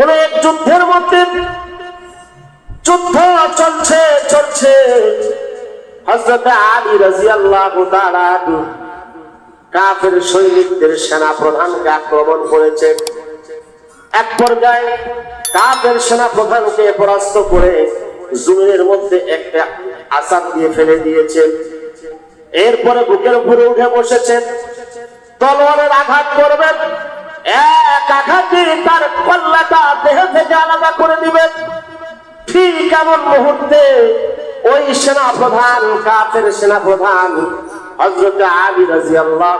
কোন যুদ্ধের মধ্যে যুদ্ধ চলছে চলছে। সৈনিকদের সেনা প্রধানকে আক্রমণ করেছে। এক পর্যায়ে কাফের সেনা প্রধানকে পরাস্ত করে জমিনের মধ্যে একটা আসাদ দিয়ে ফেলে দিয়েছে। এরপরে বুকের উপরে উঠে বসেছেন তলোয়ারের আঘাত করবেন। এক তার কল্লাটা দেহ থেকে আলাদা করে দিবেন ঠিক এমন মুহূর্তে ওই সেনা প্রধান কাফের সেনা প্রধান হজরত আলী রাজি আল্লাহ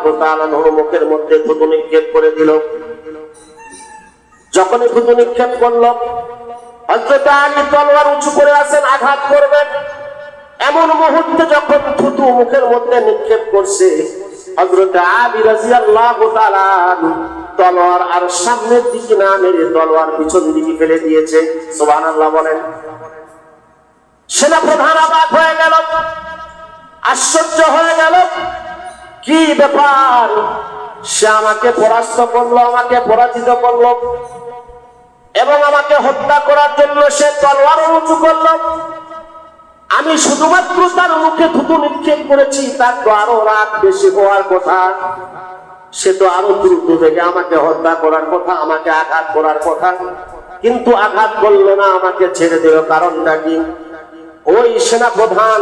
মুখের মধ্যে থুতু নিক্ষেপ করে দিল। যখনই থুতু নিক্ষেপ করল হজরত আলী তলোয়ার উঁচু করে আছেন, আঘাত করবেন। এমন মুহূর্তে যখন থুতু মুখের মধ্যে নিক্ষেপ করছে হজরত আলী রাজি তলোয়ার আর সামনের দিকে না মেরে তলোয়ার পিছন দিকে ফেলে দিয়েছে। সোহান আল্লাহ বলেন। সেনা প্রধান অবাক হয়ে গেল, আশ্চর্য হয়ে গেল, কি ব্যাপার? সে আমাকে পরাস্ত করল, আমাকে পরাজিত করল এবং আমাকে হত্যা করার জন্য সে তলোয়ার উঁচু করল। আমি শুধুমাত্র তার মুখে থুতু নিক্ষেপ করেছি, তার তো আরও রাগ বেশি হওয়ার কথা। সে তো আরও দ্রুত থেকে আমাকে হত্যা করার কথা, আমাকে আঘাত করার কথা। কিন্তু আঘাত করল না, আমাকে ছেড়ে দিল। কারণটা কি? ওই সেনা প্রধান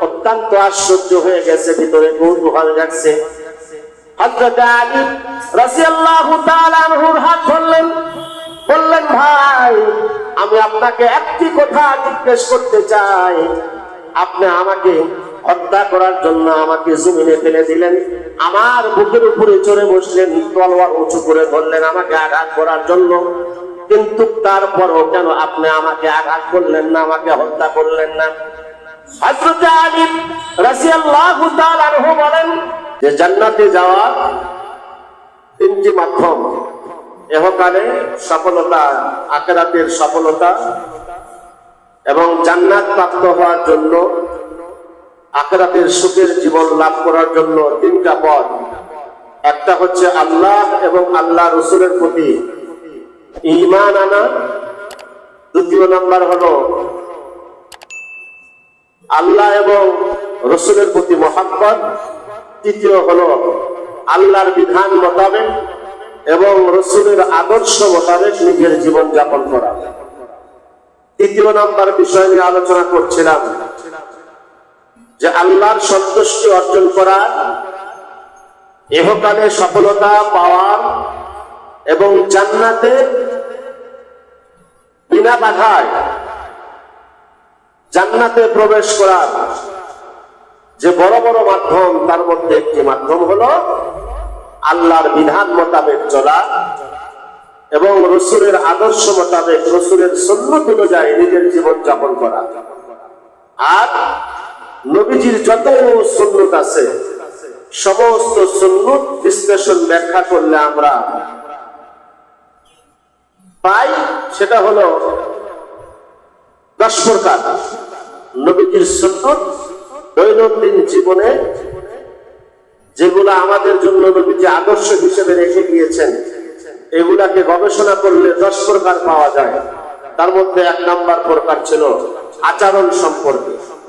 অত্যন্ত আশ্চর্য হয়ে গেছে, ভিতরে কৌতূহল যাচ্ছে বললেন, ভাই, আমি আপনাকে একটি কথা জিজ্ঞেস করতে চাই। আপনি আমাকে হত্যা করার জন্য আমাকে জমিনে ফেলে দিলেন। আমার বুকের উপরে চড়ে বসলেন, তলোয়ার উঁচু করে ধরলেন আমাকে আঘাত করার জন্য। কিন্তু তারপরও কেন আপনি আমাকে আঘাত করলেন না, আমাকে হত্যা করলেন না? যে জান্নাতে মাধ্যম সফলতা সফলতা এবং জান্নাত প্রাপ্ত হওয়ার জন্য আখেরাতের সুখের জীবন লাভ করার জন্য তিনটা পথ। একটা হচ্ছে আল্লাহ এবং আল্লাহ রসুলের প্রতি ইমান আনা। দ্বিতীয় নাম্বার হলো আল্লাহ এবং রসুলের প্রতি মহাব্বত। তৃতীয় হলো আল্লাহর বিধান মোতাবেক এবং রসুলের আদর্শ মোতাবেক নিজের জীবন যাপন করা। তৃতীয় নাম্বার বিষয় নিয়ে আলোচনা করছিলাম। যে আল্লাহর সন্তুষ্টি অর্জন করা এহকালে সফলতা পাওয়ার এবং জান্নাতে বিনা বাধায় জান্নাতে প্রবেশ করার যে বড় বড় মাধ্যম, তার মধ্যে একটি মাধ্যম হলো আল্লাহর বিধান মোতাবেক চলা এবং রসুলের আদর্শ মোতাবেক, রসুলের সন্ন্যত অনুযায়ী নিজের জীবন যাপন করা। আর নবীজির যত সন্ন্যত আছে, সমস্ত সন্ন্যত বিশ্লেষণ ব্যাখ্যা করলে আমরা পাই, সেটা হলো দশ প্রকার। নবীজির সন্ন্যত দৈনন্দিন জীবনে যেগুলো আমাদের জন্য নবীজি আদর্শ হিসেবে রেখে গিয়েছেন, এগুলাকে গবেষণা করলে দশ প্রকার পাওয়া যায়। তার মধ্যে এক নাম্বার প্রকার ছিল আচরণ সম্পর্কে।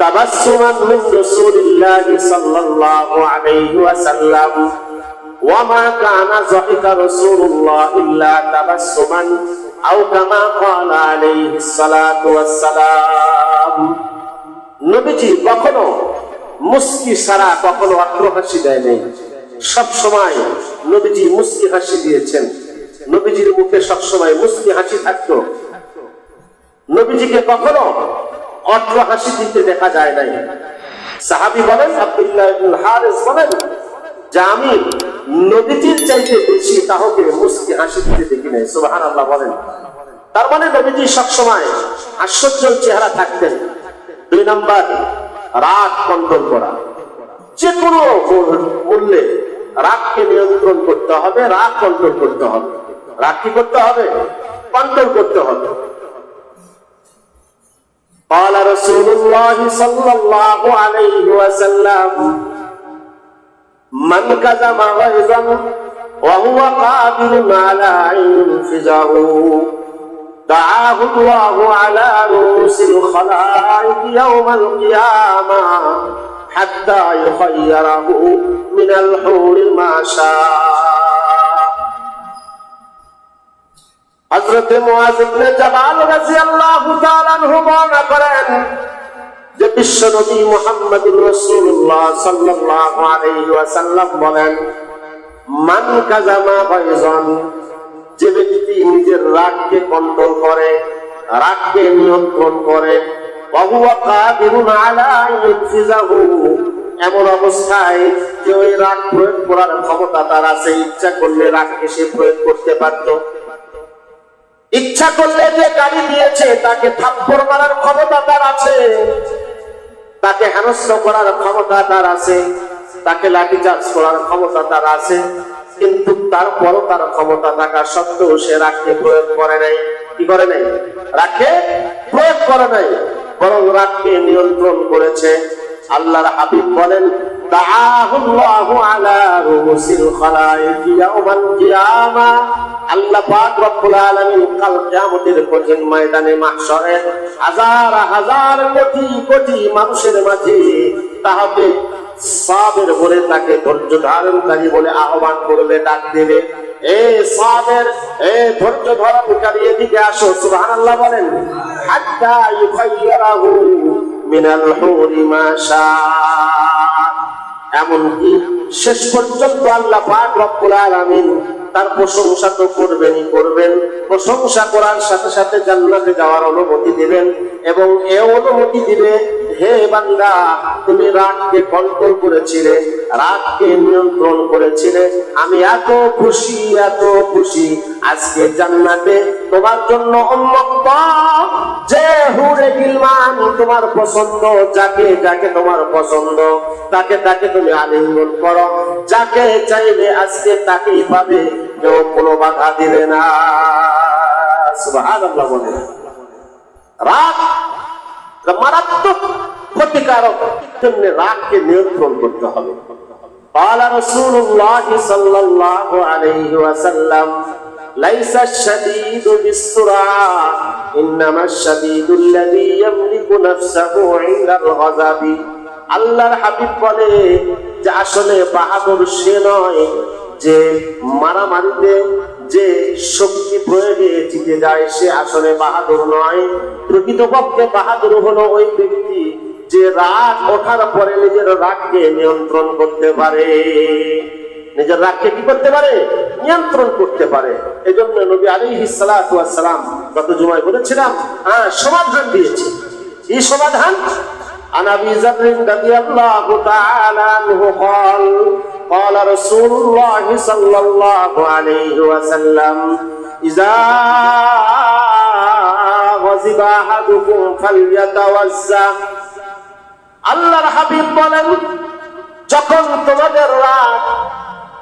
تبسما من رسول الله صلى الله عليه وسلم وما كان ضحك رسول الله إلا تبسما أو كما قال عليه الصلاة والسلام নবীজি কখনো মুস্কি সারা কখনো অট্র হাসি দেয় নাই সব সময় নবীজি মুস্কি হাসি দিয়েছেন নবীজির মুখে সব সময় মুস্কি হাসি থাকতো নবীজিকে কখনো অট্র হাসি দিতে দেখা যায় নাই। সাহাবি বলেন, আব্দুল্লাহ হারিস বলেন, যে আমি নবীজির চাইতে বেশি কাউকে মুস্কি হাসি দিতে দেখি নাই। সুবহানাল্লাহ বলেন। তার মানে নবীজি সবসময় আশ্চর্য চেহারা থাকতেন। দুই নাম্বার, রাগ কন্ট্রোল করা। যে কোনো মূল্যে রাগকে নিয়ন্ত্রণ করতে হবে, রাগ কন্ট্রোল করতে হবে। রাগ কি করতে হবে? কন্ট্রোল করতে হবে। قال رسول الله صلى الله عليه وسلم من كذب غيظا وهو قادر على ان ينفذه دعاه الله على رؤوس الخلائق يوم القيامة حتى يخيره من الحور ما شاء. করেন যে বিশ্ব নবী বলেন, মান কাজামা যে ব্যক্তি নিজের রাগকে কন্ট্রোল করে, রাগকে নিয়ন্ত্রণ করে এমন অবস্থায় যে ওই রাগ প্রয়োগ করার ক্ষমতা তার আছে, ইচ্ছা করলে রাগকে সে প্রয়োগ করতে পারতো। ইচ্ছা করলে যে গালি দিয়েছে তাকে থাপ্পড় মারার ক্ষমতা তার আছে। তাকে হেনস্থ করার ক্ষমতা তার আছে। তাকে লাঠিচার্জ করার ক্ষমতা তার আছে। কিন্তু তারপরও তার ক্ষমতা থাকা সত্ত্বেও সে রাগকে প্রয়োগ করে নাই। কি করে নাই? রাখে প্রয়োগ করে নাই। বরং রাগকে নিয়ন্ত্রণ করেছে। আল্লাহর হাবিব বলেন দাআহুল্লাহু আলা রুসিল খালাইক ইয়াউমাল কিয়ামা। আল্লাহ পাক রব্বুল আলামিন কাল কিয়ামতের কঠিন ময়দানে মাহশরে হাজার হাজার কোটি কোটি মানুষের মাঝে তাহাকে সাবের বলে তাকে ধৈর্য ধারণকারী বলে আহ্বান করবে, ডাক দেবে। এ সাবের, এ ধৈর্য ধারণকারী, এদিকে আসো, সুবহানাল্লাহ বলেন, হাত্তা ইউখাইয়ারাহু মিনাল হুরি এমনকি শেষ পর্যন্ত আল্লাহ পাক রব্বুল আলামিন তার প্রশংসা তো করবেনই করবেন। প্রশংসা করার সাথে সাথে জান্নাতে যাওয়ার অনুমতি দিবেন এবং এ অনুমতি দিবে হে বান্দা তুমি রাগকে কন্ট্রোল করেছিলে রাগকে নিয়ন্ত্রণ করেছিলে। আমি এত খুশি এত খুশি। আজকে জান্নাতে তোমার জন্য উন্মুক্ত। যে হুরে গিলমান তোমার পছন্দ, যাকে যাকে তোমার পছন্দ, তাকে তাকে তুমি আলিঙ্গন করো। যাকে চাইবে আজকে তাকেই পাবে, কেউ কোনো বাধা দিবে না। সুবহানাল্লাহ বলে। রাগ মারাত্মক। ক্ষতিকারক জন্য রাগকে নিয়ন্ত্রণ করতে হবে قال رسول الله صلى الله عليه وسلم ليس الشديد بالسرعة إنما الشديد الذي يملك نفسه عند الغضب আল্লাহর হাবিব বলে যে আসলে বাহাদুর সে নয় যে মারামারিতে যে শক্তি প্রয়োগে জিতে যায় সে আসলে বাহাদুর নয় প্রকৃতপক্ষে বাহাদুর হলো ওই ব্যক্তি যে রাগ ওঠার পরে নিজের রাগকে নিয়ন্ত্রণ করতে পারে নিজের রাগকে কি করতে পারে নিয়ন্ত্রণ করতে পারে এই জন্য নবী আলী সালাম গত জুমায় বলেছিলাম হ্যাঁ সমাধান দিয়েছে এই সমাধান عن ابي ذر رضي الله تعالى عنه قال قال رسول الله صلى الله عليه وسلم اذا غضب احدكم فليتوزع আল্লাহর হাবিব বলেন, যখন তোমাদের রাগ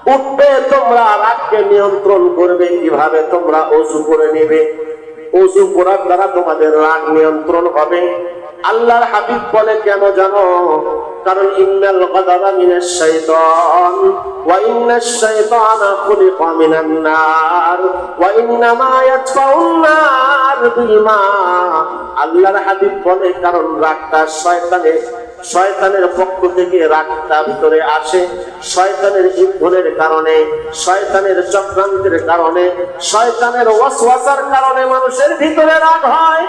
উঠবে, তোমরা রাগকে নিয়ন্ত্রণ করবে, কীভাবে তোমরা অজু করে নেবে? অজু করার দ্বারা তোমাদের রাগ নিয়ন্ত্রণ হবে। আল্লাহর হাবিব বলে, কেন জানো? কারণ, ইন্নাল গাদাবা মিনাশ শাইতান, ওয়া ইন্নাশ শাইতানা খুলিকা মিনান নার, ওয়া ইন্নামা ইয়াতফাউন নার বিল মা। আল্লাহর হাবিব বলে, কারণ রাগটা শয়তানের শয়তানের পক্ষ থেকে রাগটা ভিতরে আসে। শয়তানের ইন্ধনের কারণে, শয়তানের চক্রান্তের কারণে, শয়তানের ওয়াসওয়াসার কারণে মানুষের ভিতরে রাগ হয়।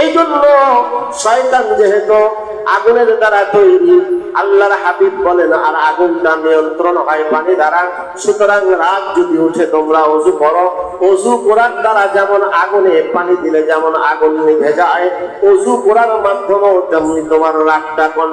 এই জন্য শয়তান যেহেতু আগুনের দ্বারা তৈরি, আল্লাহর হাবিব বলেন, আর আগুনটা নিয়ন্ত্রণ হয় পানি দ্বারা। সুতরাং রাগ যদি উঠে, তোমরা অজু করো। অজু করার দ্বারা যেমন আগুনে পানি দিলে, যেমন আগুন নিভে যায়, অজু করার মাধ্যমেও তেমনি তোমার রাগটা কন্ট্রোল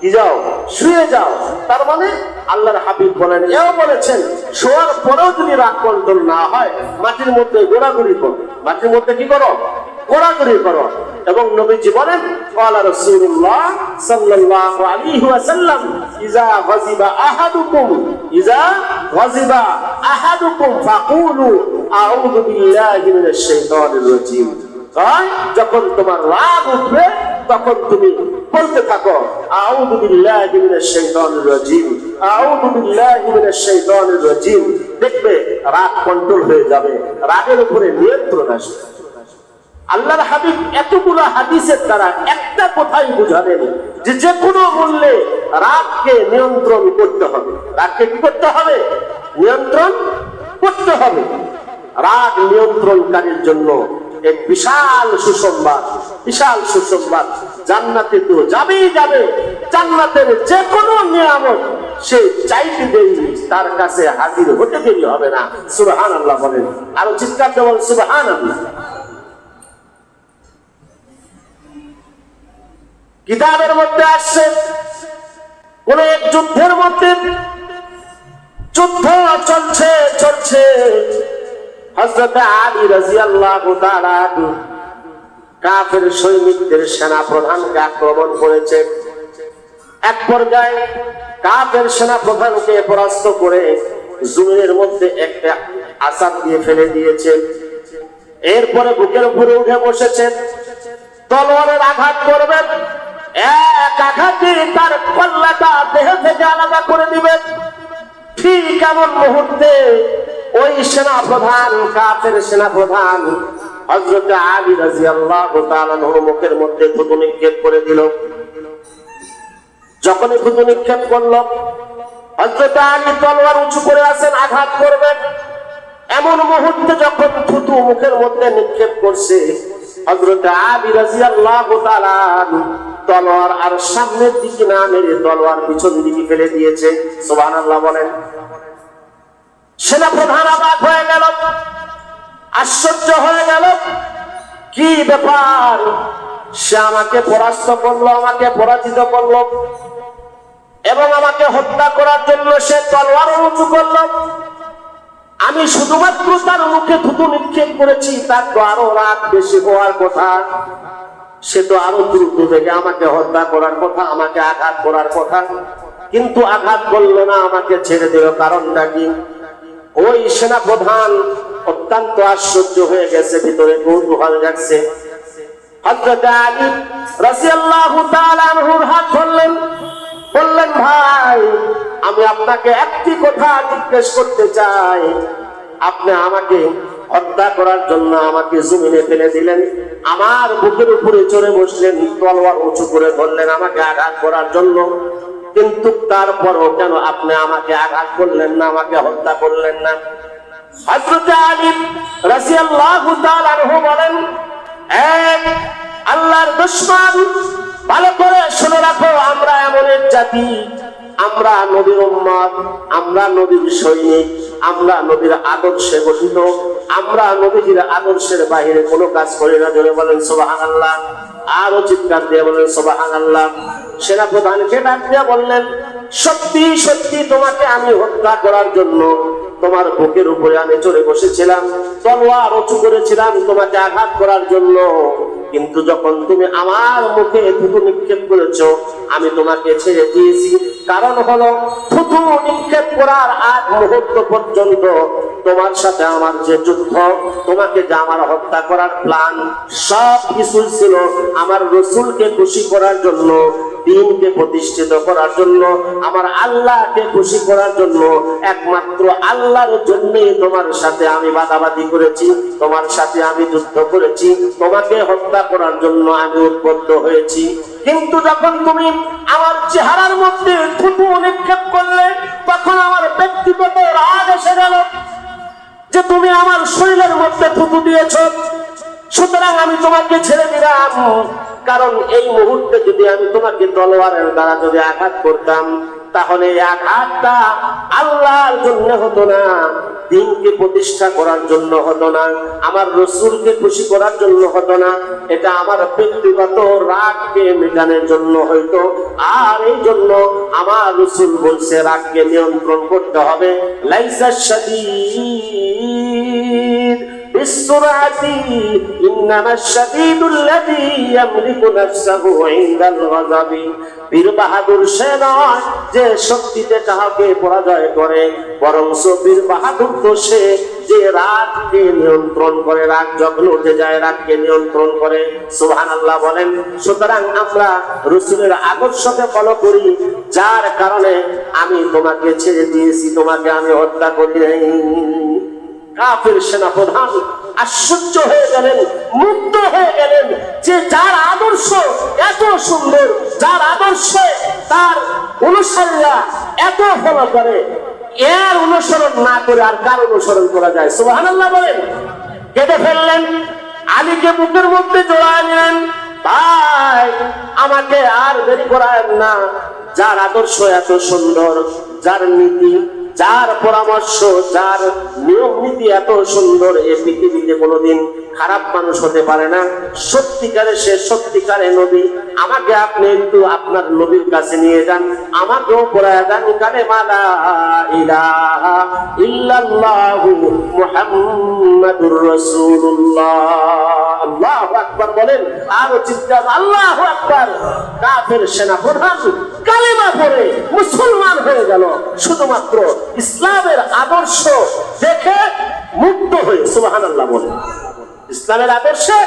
কি যাও, শুয়ে যাও। তার মানে আল্লাহর হাবিব বলেন, এও বলেছেন, শোয়ার পরেও যদি রাগ কন্ট্রোল না হয়, মাটির মধ্যে গোড়াগুড়ি করো। মাটির মধ্যে কি করো? গোড়াগুড়ি করো। এবং নবীজি বলেন যখন তোমার রাগ উঠবে তখন তুমি বলতে থাকো দেখবে রাগ কন্ট্রোল হয়ে যাবে, রাগের উপরে নিয়ন্ত্রণ আসবে। আল্লাহর হাবিব এতগুলো হাদিসের দ্বারা একটা কথাই বুঝালেন যে যে কোনো মূল্যে রাগকে নিয়ন্ত্রণ করতে হবে। রাগকে কি করতে হবে? নিয়ন্ত্রণ করতে হবে। রাগ নিয়ন্ত্রণকারীর জন্য এক বিশাল সুসংবাদ বিশাল সুসংবাদ। জান্নাতে তো যাবেই যাবে, জান্নাতের যে কোনো নিয়ামত সে চাইতে দেরি তার কাছে হাজির হতে দেরি হবে না। সুবহান আল্লাহ বলেন। আরও চিৎকার দেবেন সুবহান আল্লাহ কিতাবের মধ্যে আসছে, কোন এক যুদ্ধের মধ্যে যুদ্ধ চলছে। হজরত আলী রাজিয়াল্লাহু তাআলা কাফের সৈনিকদের সেনা প্রধানকে আক্রমণ করেছে। এক পর্যায়ে কাফের সেনা প্রধানকে পরাস্ত করে জমিনের মধ্যে একটা আসাদ দিয়ে ফেলে দিয়েছে। এরপরে বুকের উপরে উঠে বসেছেন তলোয়ারের আঘাত করবেন এক আঘাতে তার কল্লাটা দেহ থেকে আলাদা করে দিবেন ঠিক এমন মুহূর্তে ওই সেনা প্রধান কাফের সেনা প্রধান হজরত আলী রাজি আল্লাহ মুখের মধ্যে থুতু নিক্ষেপ করে দিল। যখনই থুতু নিক্ষেপ করল হজরত আলী তলোয়ার উঁচু করে আছেন, আঘাত করবেন। এমন মুহূর্তে যখন থুতু মুখের মধ্যে নিক্ষেপ করছে হজরত আলী রাজি আল্লাহ তলোয়ার আর সামনের দিকে না মেরে তলোয়ার পিছন দিকে ফেলে দিয়েছে। সোহান আল্লাহ বলেন। সেনা প্রধান অবাক হয়ে গেল। আশ্চর্য হয়ে গেল, কি ব্যাপার? সে আমাকে পরাস্ত করল, আমাকে পরাজিত করল এবং আমাকে হত্যা করার জন্য সে তলোয়ার উঁচু করল। আমি শুধুমাত্র তার মুখে থুতু নিক্ষেপ করেছি, তার তো আরও রাত বেশি হওয়ার কথা। সে তো আরও দ্রুত থেকে আমাকে হত্যা করার কথা, আমাকে আঘাত করার কথা। কিন্তু আঘাত করল না, আমাকে ছেড়ে দিল। কারণটা কি? ওই সেনা প্রধান অত্যন্ত আশ্চর্য হয়ে গেছে, ভিতরে কৌতূহল যাচ্ছে হাত ধরলেন। বললেন, ভাই, আমি আপনাকে একটি কথা জিজ্ঞেস করতে চাই। আপনি আমাকে হত্যা করার জন্য আমাকে ফেলে দিলেন। আমার বুকের উপরে চড়ে বসলেন, তলোয়ার উঁচু করে ধরলেন আমাকে আঘাত করার জন্য। কিন্তু তারপরও কেন আপনি আমাকে আঘাত করলেন না, আমাকে হত্যা করলেন না? হযরত আলী রাদিয়াল্লাহু তাআলা বলেন, এক আল্লাহর দুশমন, ভালো করে শুনে রাখো, আমরা এমন এক জাতি। আমরা নবীর উম্মত, আমরা নবীর সৈনিক, আমরা নবীর আদর্শে গঠিত, আমরা নবীজির আদর্শের বাহিরে কোনো কাজ করি না, জোরে বলেন সোবাহান আল্লাহ আরও চিৎকার দিয়ে বলেন সোবাহান আল্লাহ সেনাপ্রধানকে ডাক দিয়ে বললেন, সত্যি সত্যি তোমাকে আমি হত্যা করার জন্য তোমার বুকের উপরে আমি চড়ে বসেছিলাম, তলোয়ার উঁচু করেছিলাম তোমাকে আঘাত করার জন্য। কিন্তু যখন তুমি আমার মুখে নিক্ষেপ করেছ, আমি তোমাকে ছেড়ে দিয়েছি। কারণ হলো থুতু নিক্ষেপ করার আগ মুহূর্ত পর্যন্ত তোমার সাথে আমার যে যুদ্ধ, তোমাকে যে আমার হত্যা করার প্ল্যান সব কিছু ছিল আমার রসুলকে খুশি করার জন্য, দিনকে প্রতিষ্ঠিত করার জন্য, আমার আল্লাহকে খুশি করার জন্য, একমাত্র আল্লাহর জন্যই তোমার সাথে আমি বাদাবাদি করেছি, তোমার সাথে আমি যুদ্ধ করেছি, তোমাকে হত্যা করার জন্য আমি উদ্বুদ্ধ হয়েছি। কিন্তু যখন তুমি আমার চেহারার মধ্যে থুতু নিক্ষেপ করলে, তখন আমার ব্যক্তিগত রাগ এসে গেল যে তুমি আমার শরীরের মধ্যে থুতু দিয়েছ। সুতরাং আমি তোমাকে ছেড়ে দিলাম। কারণ এই মুহূর্তে যদি আমি তোমাকে তলোয়ারের দ্বারা যদি আঘাত করতাম তাহলে আঘাতটা আল্লাহর জন্য হতো না, দিনকে প্রতিষ্ঠা করার জন্য হতো না, আমার রসুলকে খুশি করার জন্য হতো না, এটা আমার ব্যক্তিগত রাগকে মেটানোর জন্য হয়তো আর এই জন্য আমার রসুল বলছে, রাগকে নিয়ন্ত্রণ করতে হবে। লাইসা শাদীদ بالسرعة إنما الشديد الذي يملك نفسه عند الغضب বীর বাহাদুর সে নয় যে শক্তিতে কাহাকে পরাজয় করে বরং বীর বাহাদুর তো সে যে রাগকে নিয়ন্ত্রণ করে রাগ যখন উঠে যায় রাগকে নিয়ন্ত্রণ করে সুহান আল্লাহ বলেন সুতরাং আমরা রসুলের আদর্শকে ফলো করি যার কারণে আমি তোমাকে ছেড়ে দিয়েছি তোমাকে আমি হত্যা করি নাই কাফের সেনাপ্রধান আশ্চর্য হয়ে গেলেন, মুগ্ধ হয়ে গেলেন যে যার আদর্শ এত সুন্দর, যার আদর্শ তার অনুসারীরা এত ফলো করে। এর অনুসরণ না করে আর কার অনুসরণ করা যায়? সুবহানাল্লাহ বলেন কেটে ফেললেন, আলীকে বুকের মধ্যে জড়ায় নিলেন, ভাই, আমাকে আর দেরি করায় না। যার আদর্শ এত সুন্দর, যার নীতি যার পরামর্শ যার নিয়ম নীতি এত সুন্দর এ পৃথিবীতে কোনোদিন খারাপ মানুষ হতে পারে না। সত্যিকারে সে সত্যিকারে নবী। আমাকে আপনি একটু আপনার নবীর কাছে নিয়ে যান। আমাকেও পড়ায় বলেন, আর চিৎকার সেনা প্রধান কালেমা মুসলমান হয়ে গেল। শুধুমাত্র ইসলামের আদর্শ দেখে মুক্ত হয়ে সুবহানাল্লাহ বলে। ইসলামের আদর্শে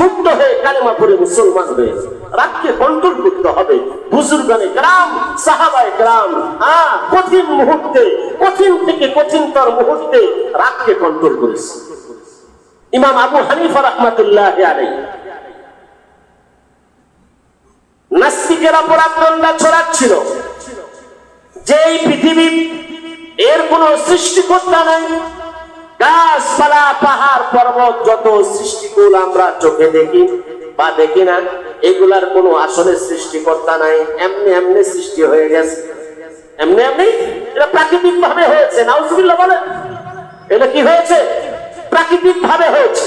মুক্ত হয়ে কালেমা পড়ে মুসলমান হয়ে, রাগকে কন্ট্রোল করতে হবে। বুজুর্গানে গ্রাম, সাহাবায় গ্রাম হ্যাঁ কঠিন মুহূর্তে, কঠিন থেকে কঠিনতর মুহূর্তে রাগকে কন্ট্রোল করেছে। ইমাম আবু হানিফা রহমাতুল্লাহ নাস্তিকেরা পরাক্রমটা ছড়াচ্ছিল। যে এই পৃথিবী এর কোন সৃষ্টিকর্তা নাই গাছপালা, পাহাড়, পর্বত যত সৃষ্টিকুল আমরা চোখে দেখি বা দেখি না, এগুলার কোনো আসলে সৃষ্টিকর্তা নাই, এমনি এমনি সৃষ্টি হয়ে গেছে। এমনি এমনি এটা প্রাকৃতিক ভাবে হয়েছে এটা কি হয়েছে? প্রাকৃতিক ভাবে হয়েছে।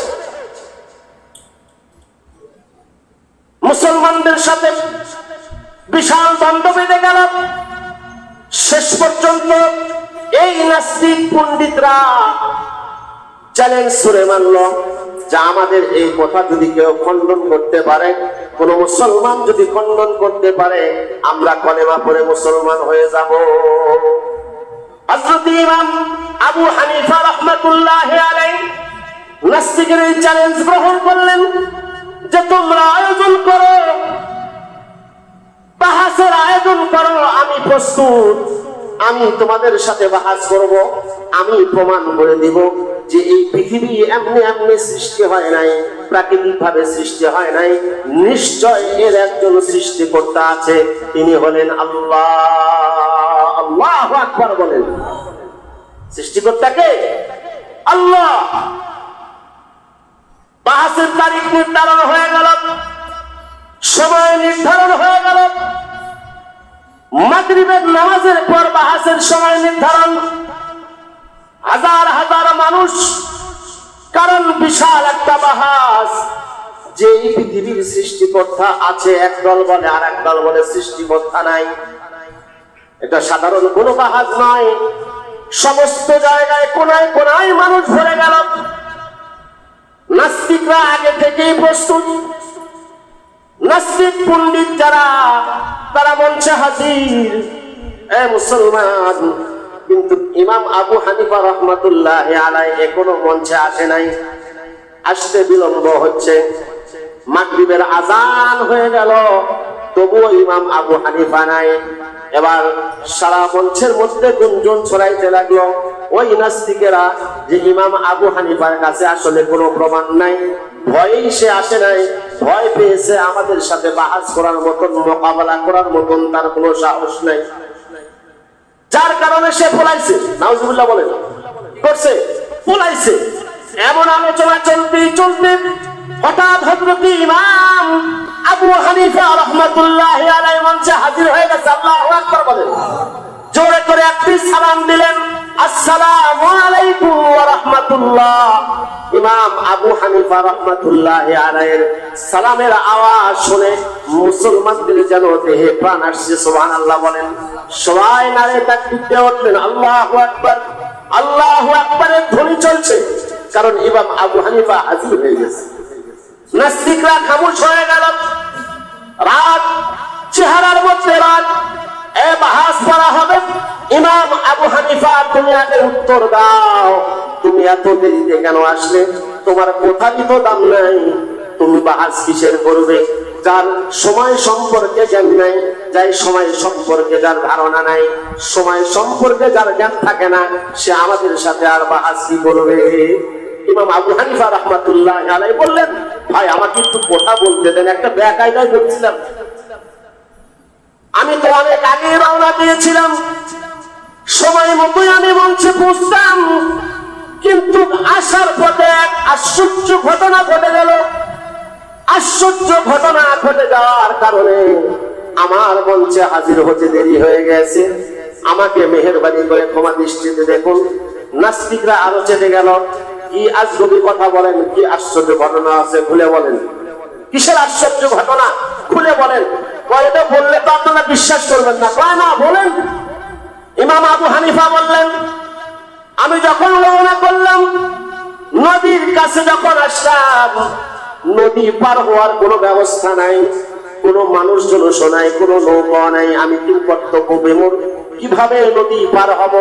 মুসলমানদের সাথে বিশাল দ্বন্দ্ব বেঁধে গেল শেষ পর্যন্ত এই নাস্তিক পণ্ডিতরা চ্যালেঞ্জ করে মানল যা আমাদের এই কথা যদি কেউ খণ্ডন করতে পারে, কোন মুসলমান যদি খণ্ডন করতে পারে, আমরা কলেমা পরে মুসলমান হয়ে যাব। হযরত ইমাম আবু হানিফা রাহমাতুল্লাহ আলাইহি নাস্তিকের এই চ্যালেঞ্জ গ্রহণ করলেন যে তোমরা আয়োজন করো। বাহাসের আয়োজন করো, আমি প্রস্তুত। আমি তোমাদের সাথে বাহাস করব, আমি প্রমাণ করে দিব যে এই পৃথিবী এমনি এমনি সৃষ্টি হয় নাই প্রাকৃতিক ভাবে সৃষ্টি হয় নাই, নিশ্চয় এর একজন সৃষ্টিকর্তা আছে, তিনি হলেন আল্লাহ। আল্লাহ আকবার বলেন। সৃষ্টিকর্তাকে আল্লাহ। বাহাসের তারিখ নির্ধারণ হয়ে গেল, সময় নির্ধারণ হয়ে গেল মাগরিবের নামাজের পর বাহাসের সময় নির্ধারণ। হাজার হাজার মানুষ, কারণ বিশাল একটা বাহাস যে এই পৃথিবীর সৃষ্টিকর্তা আছে, এক দল বলে আর এক দল বলে সৃষ্টিকর্তা নাই। এটা সাধারণ কোনো বাহাস নয়। সমস্ত জায়গায় কোনায় কোনায় মানুষ ভরে গেল। নাস্তিকরা আগে থেকেই প্রস্তুত। নাস্তিক পণ্ডিত যারা, তারা মঞ্চে হাজির। এ মুসলমান, কিন্তু ইমাম আবু হানিফা রহমাতুল্লাহ আলাই এখনও মঞ্চে আসে নাই। আসতে বিলম্ব হচ্ছে। মাগরিবের আজান হয়ে গেল, তবুও ইমাম আবু হানিফা নাই। এবার সারা মঞ্চের মধ্যে গুঞ্জন ছড়াইতে লাগল। ওই নাস্তিকেরা যে ইমাম আবু হানিফার কাছে আসলে কোনো প্রমাণ নাই, ভয়েই সে আসে নাই। ভয় পেয়েছে আমাদের সাথে বাহাজ করার মতন, মোকাবেলা করার মতন তার কোনো সাহস নাই। যার কারণে সে পলাইছে নাউজুবিল্লাহ বলেন। করছে পলাইছে এমন আলোচনা চলতে চলতে হঠাৎ হজরত ইমাম আবু হানিফা রহমতুল্লাহ আলাই মঞ্চে হাজির হয়ে গেছে। আল্লাহ আকবার বলেন। জোরে করে একটি সালাম দিলেন আলাইকুম ইমাম আবু হানিফা সালামের আওয়াজ শুনে মুসলমানদের যেন দেহে প্রাণ আসছে বলেন, সবাই নারে তাকবীর দিয়ে উঠলেন ধ্বনি চলছে। কারণ ইমাম আবু হানিফা হাজির হয়ে গেছে। নাস্তিকরা খামোশ হয়ে গেল। রাত ইমাম আবু হানিফা, তুমি যার থাকে না, সে আমাদের সাথে আর বাহাস কি করবে? বললেন, ভাই, আমাকে একটু কথা বলতে দেন, একটা বেকায়দায় বলছিলাম। আমি তো অনেক আগে রওনা দিয়েছিলাম। সময় মতোই আমি মঞ্চে পৌঁছতাম। কিন্তু আসার পথে এক আশ্চর্য ঘটনা ঘটে গেল। আশ্চর্য ঘটনা ঘটে যাওয়ার কারণে আমার মঞ্চে হাজির হতে দেরি হয়ে গেছে। আমাকে মেহেরবানি করে ক্ষমা দৃষ্টিতে দেখুন। নাস্তিকরা আরও চেটে গেল। কি আজগবি কথা বলেন, কি আশ্চর্য ঘটনা আছে, খুলে বলেন। কিসের আশ্চর্য ঘটনা? খুলে বলেন। কয়টা বললে তো আপনারা বিশ্বাস করবেন না। কয় না, বলেন। ইমাম আবু হানিফা বললেন, আমি যখন রওনা করলাম, নদীর কাছে যখন আসলাম, নদী পার হওয়ার কোনো ব্যবস্থা নাই, কোনো মানুষজন শোনাই কোনো নৌকা নাই, আমি কি কর্তব্য বেমন কীভাবে নদী পার হব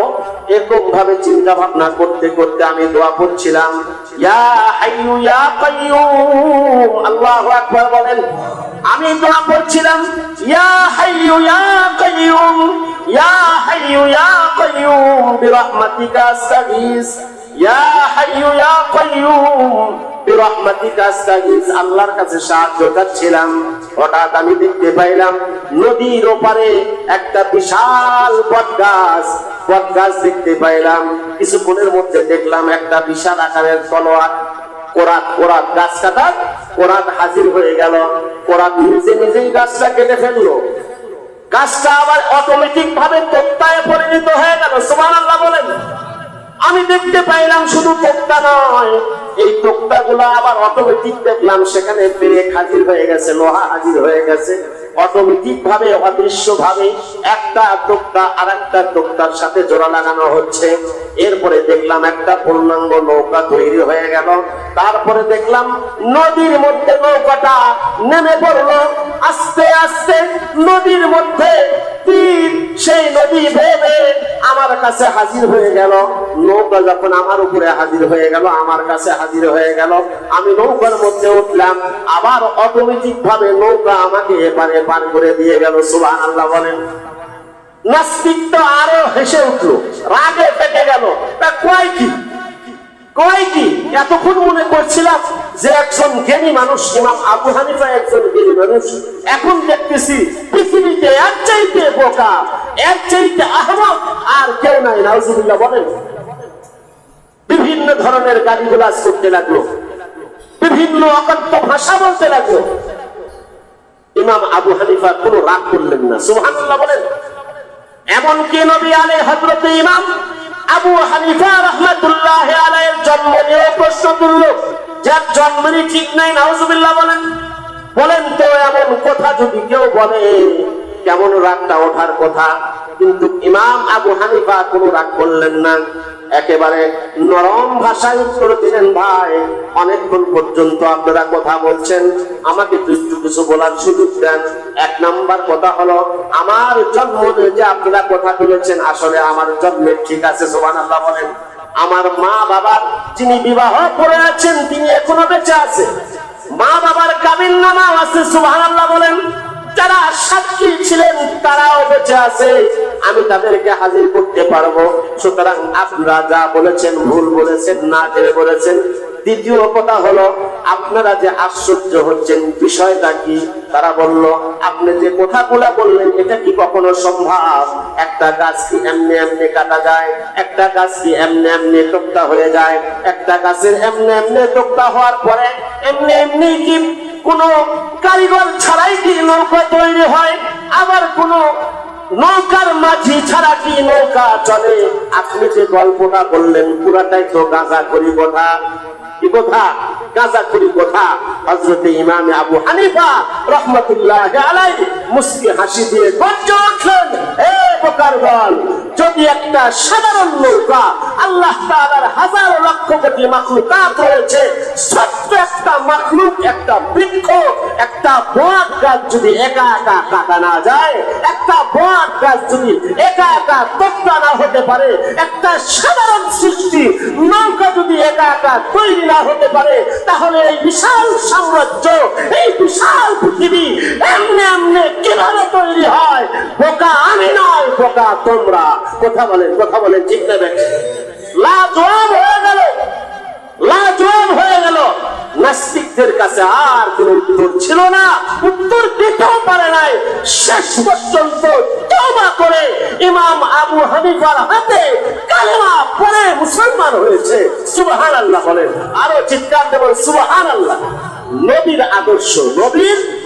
এরকম ভাবে চিন্তা ভাবনা করতে করতে আমি দোয়া করছিলাম। ইয়া হাইয়ু, ইয়া আকবার বলেন, আমি দোয়া করছিলাম, ইয়া হাইয়ু, ইয়া কাইয়ুম। ইয়া হাইয়ু, ইয়া কাইয়ুম কিছুক্ষণের মধ্যে দেখলাম একটা বিশাল আকারের তলোয়ার। কোরাত কোরাত গাছ কাটার কোরাত হাজির হয়ে গেল। কোরাত নিজে নিজেই গাছটা কেটে ফেলল। গাছটা আবার অটোমেটিক ভাবে পরিণত হয়ে গেল। সুমান আল্লাহ বলেন। আমি দেখতে পাইলাম শুধু তোক্তা নয়। এই তোক্তা গুলো আবার অটোমেটিক দেখলাম, সেখানে পেরে হাজির হয়ে গেছে, লোহা হাজির হয়ে গেছে। অটোমেটিক ভাবে অদৃশ্য ভাবে একটা তোক্তা আর একটা তোক্তার সাথে জোড়া লাগানো হচ্ছে। এরপরে দেখলাম একটা পূর্ণাঙ্গ নৌকা তৈরি হয়ে গেল। তারপরে দেখলাম নদীর মধ্যে নৌকাটা নেমে পড়ল। আস্তে আস্তে নদীর মধ্যে তীর, সেই নদী ভেবে আমার কাছে হাজির হয়ে গেল। নৌকা যখন আমার উপরে হাজির হয়ে গেল, আমার কাছে হাজির হয়ে গেল। আমি নৌকার মধ্যে উঠলাম। আবার অটোমেটিক ভাবে নৌকা আমাকে এপারে পার করে দিয়ে গেল সুবাহ আল্লাহ বলেন আরও হেসে উঠল, রাগে গেল। তা কয় কি? কয় কি? এতক্ষণ মনে করছিলাম যে একজন জ্ঞানী মানুষ, ইমাম আবু হানিফা একজন জ্ঞানী মানুষ, এখন দেখতেছি পৃথিবীতে এক চাইতে বোকা এক চাইতে আহমদ আর কেউ নাই। বলেন। বিভিন্ন ধরনের গালিগুলাজ করতে লাগল। বিভিন্ন অকথ্য ভাষা বলতে লাগল। ইমাম আবু হানিফা কোনো রাগ করলেন না। সুবহানাল্লাহ বলেন। এমনকি নবী আলে হজরত ইমাম আবু হানিফা রহমতুল্লাহ আলাইয়ের জন্ম নিয়ে প্রশ্ন তুলল, যার জন্মেরই ঠিক নাই, নাউজুবিল্লাহ বলেন। বলেন তো, এমন কথা যদি কেউ বলে, কেমন রাগটা ওঠার কথা? কিন্তু ইমাম আবু হানিফা কোনো রাগ করলেন না। একেবারে নরম ভাষায় উত্তর দিলেন, ভাই, অনেকক্ষণ পর্যন্ত আপনারা কথা বলছেন, আমাকে দুষ্টু কিছু বলার সুযোগ দেন। এক নাম্বার কথা হলো, আমার জন্ম যে আপনারা কথা বলেছেন, আসলে আমার জন্মের ঠিক আছে সোমান আল্লাহ বলেন। আমার মা বাবার যিনি বিবাহ করে আছেন, তিনি এখনও বেঁচে আছে। মা বাবার কাবিন নামাও আছে সুবাহ আল্লাহ বলেন। যারা সাক্ষী ছিলেন, তারাও বেঁচে আছে। আমি তাদেরকে হাজির করতে পারব। সুতরাং আপনারা যা বলেছেন, ভুল বলেছেন, না জেনে বলেছেন, দ্বিতীয় কথা হলো, আপনারা যে আশ্চর্য হচ্ছেন, বিষয়টা কি? তারা বলল, আপনি যে কথাগুলো বললেন, এটা কি কখনো সম্ভব? একটা গাছ কি এমনি এমনি কাটা যায়? একটা গাছ কি এমনি এমনি তোক্তা হয়ে যায়? একটা গাছের এমনি এমনি তোক্তা হওয়ার পরে, এমনি এমনি কি কোনো কারিগর ছাড়াই কি নৌকা তৈরি হয়? আবার কোনো নৌকার মাঝি ছাড়া কি নৌকা চলে? আপনি যে গল্পটা বললেন, পুরাটাই তো গাঁজা করি কথা। কি কথা? গাঁজা মুসকি হাসি দিয়ে যদি একটা সাধারণ নৌকা আল্লাহ তাআলার হাজার লক্ষ কোটি মাখলুকাত রয়েছে ছোট্ট একটা মাখলুক, একটা বৃক্ষ, একটা বট গাছ যদি একা একা কাটা না যায়, একটা বট গাছ যদি একা একা তক্তা না হতে পারে, একটা সাধারণ সৃষ্টি নৌকা যদি একা একা তৈরি না হতে পারে, তাহলে এই বিশাল সাম্রাজ্য, এই বিশাল পৃথিবী এমনি এমনি কীভাবে তৈরি হয়, বোকা আমি নয়, বোকা তোমরা। কথা বলেন কথা বলেন ঠিক না দেখে। লাজবাব হয়ে গেল। হয়ে গেল। নাস্তিকদের কাছে আর কোন উত্তর ছিল না। উত্তর দিতেও পারে নাই। শেষ পর্যন্ত করে ইমাম আবু হানিফার হাতে কালেমা পড়ে মুসলমান হয়েছে। সুবহান আল্লাহ বলেন। আরও চিৎকার দেবেন সুবহান আল্লাহ নবীর আদর্শ, নবীর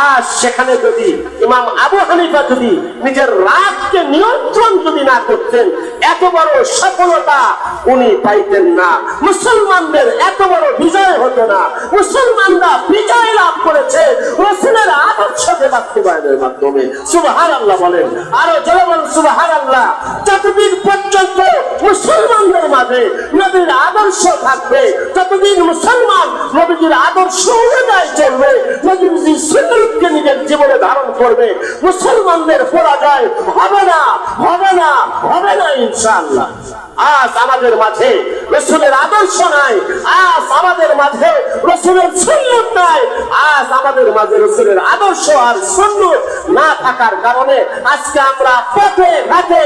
আর সেখানে যদি ইমাম আবু হানিফা যদি নিজের রাগকে নিয়ন্ত্রণ যদি না করতেন, এত বড় সফলতা উনি পাইতেন না। মুসলমানদের এত বড় বিজয় হতো না। মুসলমানরা বিজয় লাভ করেছে রসুলের আদর্শকে বাস্তবায়নের মাধ্যমে। সুবাহার আল্লাহ বলেন, আরও জনগণ সুবাহার আল্লাহ যতদিন পর্যন্ত মুসলমানদের মাঝে নবীর আদর্শ থাকবে ততদিন মুসলমান নবীজির আদর্শ অনুযায়ী চলবে করবে। মুসলমানদের পরাজয় হবে না হবে না হবে না ইনশাআল্লাহ। আজ আমাদের মাঝে রসুলের আদর্শ নাই, আজ আমাদের মাঝে রসুলের সুন্নত নাই, আজ আমাদের মাঝে রসুলের আদর্শ আর সুন্নত না থাকার কারণে আজকে আমরা পথে ঘাটে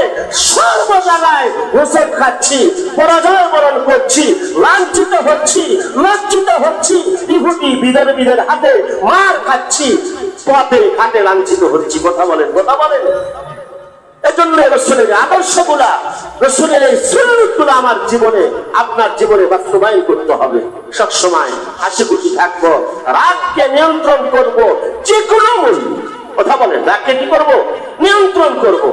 সর্ব জায়গায় হোসেন খাচ্ছি, পরাজয় বরণ করছি, লাঞ্ছিত হচ্ছি, লজ্জিত হচ্ছি, ইহুদি বিদের বিদের হাতে মার খাচ্ছি পথে ঘাটে লাঞ্ছিত হচ্ছি, কথা বলেন কথা বলেন। এজন্য রসুলের আদর্শগুলা রসুলের এই সুন্নত আমার জীবনে, আপনার জীবনে বাস্তবায়ন করতে হবে। সবসময় হাসি খুশি থাকব, রাগকে নিয়ন্ত্রণ করব যে কোনো কথা বলেন, রাগকে কি করব? নিয়ন্ত্রণ করব।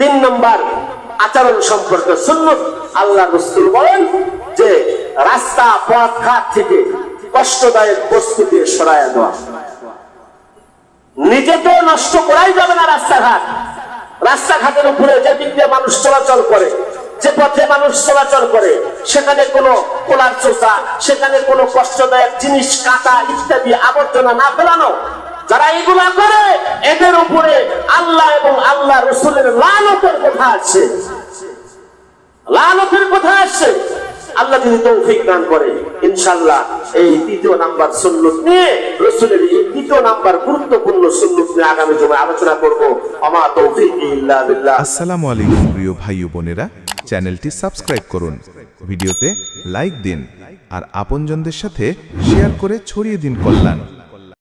তিন নম্বর আচরণ সম্পর্কে সুন্নত। আল্লাহ রসুল বলেন যে, রাস্তা, পথ, ঘাট থেকে কষ্টদায়ক বস্তুকে সরাইয়া দেওয়া। নিজে তো নষ্ট করাই যাবে না রাস্তাঘাট। রাস্তাঘাটের উপরে যে দিক দিয়ে মানুষ চলাচল করে, যে পথে মানুষ চলাচল করে, সেখানে কোনো কোলার চোষা, সেখানে কোনো কষ্টদায়ক জিনিস, কাটা ইত্যাদি আবর্জনা না ফেলানো। যারা এগুলা করে, এদের উপরে আল্লাহ এবং আল্লাহ রসুলের লালতের কথা আছে লালতের কথা আসছে। আল্লাহ যদি তৌফিক দান করে ইনশাল্লাহ এই দ্বিতীয় নাম্বার সুন্নত নিয়ে রসুলের এই দ্বিতীয় নাম্বার গুরুত্বপূর্ণ সুন্নত নিয়ে আগামী জমে আলোচনা করব। আমা তৌফিক ইল্লা আসসালামু আলাইকুম, প্রিয় ভাই বোনেরা। চ্যানেলটি সাবস্ক্রাইব করুন। ভিডিওতে লাইক দিন আর আপনজনদের সাথে শেয়ার করে ছড়িয়ে দিন কল্যাণ।